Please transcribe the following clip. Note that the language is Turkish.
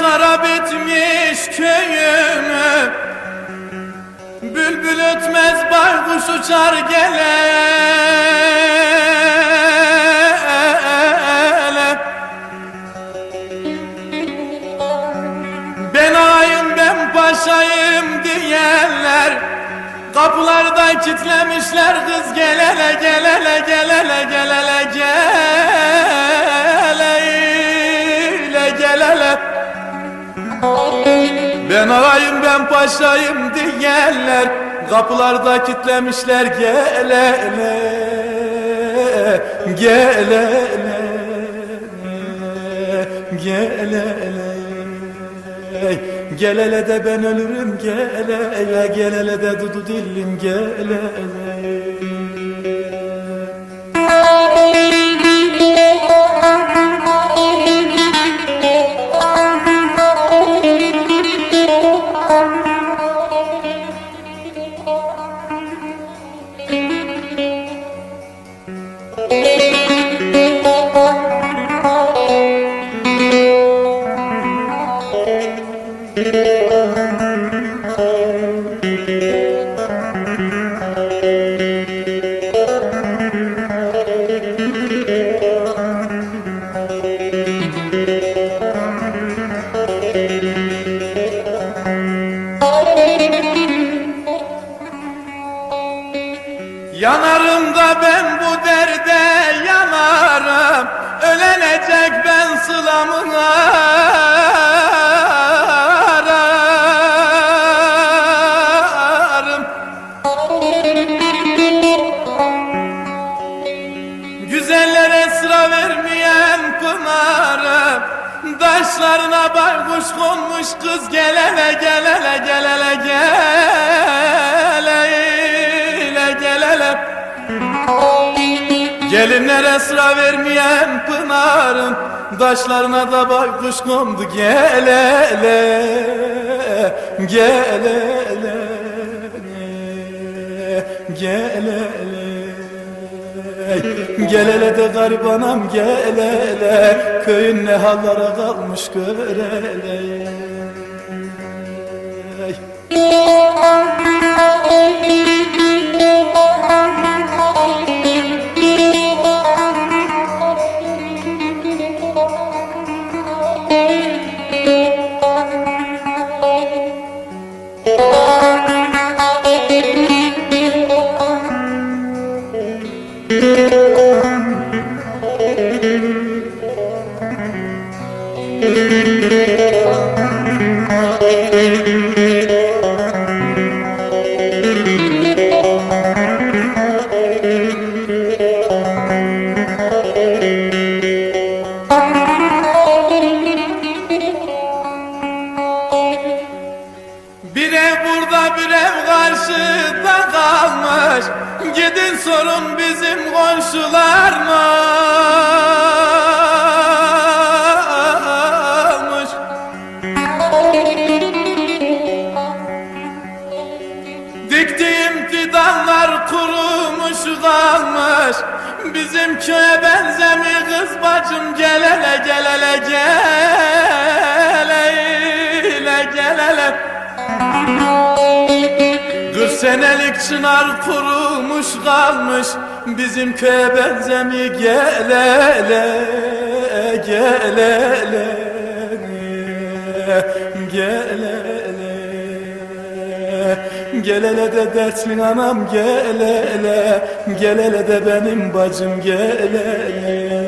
harap etmiş köyümü Bülbül ötmez baykuş uçar gele. Ben ağayım ben paşayım diyenler Kapılarda kitlemişler kız gelele gelele gelele gelele paşayım diyenler Kapılarda kitlemişler gelele gelele gelele Gelele de ben ölürüm gelele Gelele de dudu dillim gelele Yanarım da ben bu derde yanarım Daşlarına baykuş konmuş kız gelele gelele gelele gelele gelele Gelinlere sıra vermeyen pınarın Daşlarına da baykuş kondu gelele Gelele Gelele Gelele de garibanam gelele Köyün ne hallara kalmış görele Bir ev karşıda kalmış. Gidin sorun bizim komşular Diktiğim fidanlar kurumuş kalmış Bizim köye benzemiyor kız bacım Gel hele gel hele gel hele gel senelik çınar kurumuş kalmış. Bizim köye hele gel hele Gel hele Gel hele de dertli anam gel hele. Gel hele de benim bacım gel hele